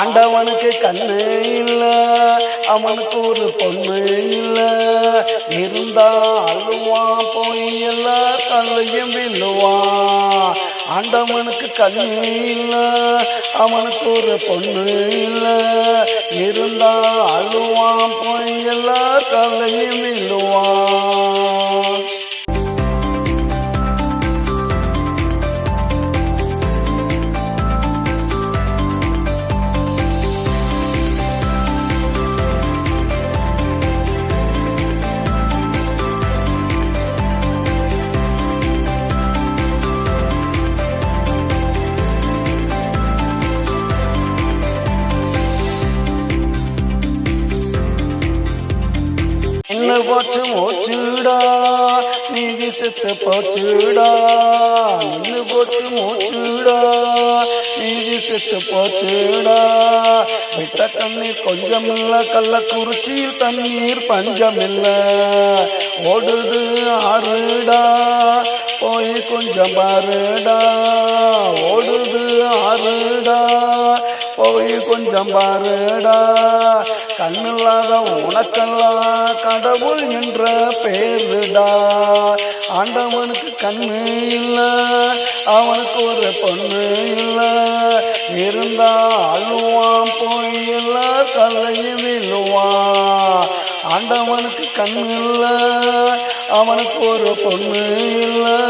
அண்டவனுக்கு கண்ணு இல்ல அவனுக்கு ஒரு பொண்ணு இல்ல. இருந்தா அழுவான் போய் எல்லா கல்லையும் வில்லுவான் ஆண்டவனுக்கு கண்ணு இல்ல அவனுக்கு ஒரு பொண்ணு இல்ல. இருந்தா அழுவான் போய் எல்லா கல்லையும் வில்லுவான் போச்சு மூச்சுடா நீ செத்து போச்சுடா நின்று போச்சு மூச்சுடா நீ செத்து போச்சுடா விட்ட தண்ணீர் கொஞ்சமில்ல கள்ளக்குறிச்சியில் தண்ணீர் பஞ்சமில்ல. ஓடுது ஆறுடா போய் கொஞ்சம் பாருடா. ஓடுது ஆறுடா. போய் கொஞ்சம் பாருடா. கண்ணில்லாத உனக்கெல்லாம் கடவுள் என்ற பேருடா. ஆண்டவனுக்கு கண்ணு இல்லை அவனுக்கு ஒரு பொண்ணு இல்லை. இருந்தா அழுவான் போய் எல்லா தலையும் விழுவான். ஆண்டவனுக்கு கண்ணு இல்லை அவனுக்கு ஒரு பொண்ணு இல்லை.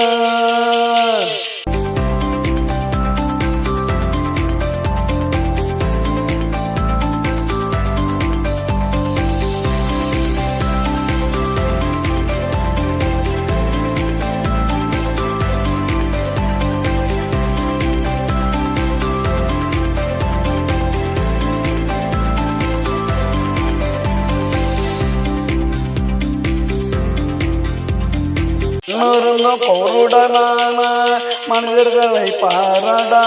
இன்னொருந்த பொருடனான மனிதர்களை பாரடா.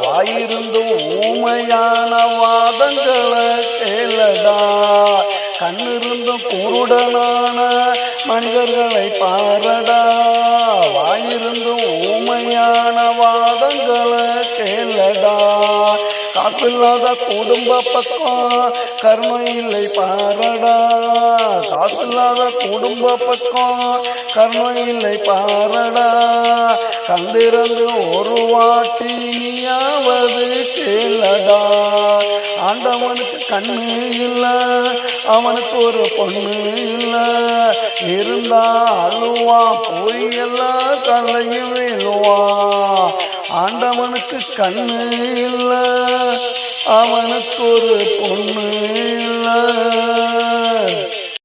வாயிருந்து ஊமையான வாதங்களை கேளடா. கண்ணிருந்தும் குருடனான மனிதர்களை பாரடா. வாயிருந்து ஊமையான வாதங்களை காசில்லாத குடும்ப பக்கம் கருணை இல்லை பாரடா. காசில்லாத குடும்ப பக்கம் கருணை இல்லை பாரடா. கண்டிருந்து ஒரு வாட்டி நீயாவது கேளடா. ஆண்டவனுக்கு கண்ணு இல்லை அவனுக்கு ஒரு பொண்ணு இல்லை. இருந்தா அழுவான் போய் எல்லா தலையும் விழுவான். ஆண்டவனுக்கு கண்ணு இல்ல அவனுக்கு ஒரு பொண்ணு இல்லை.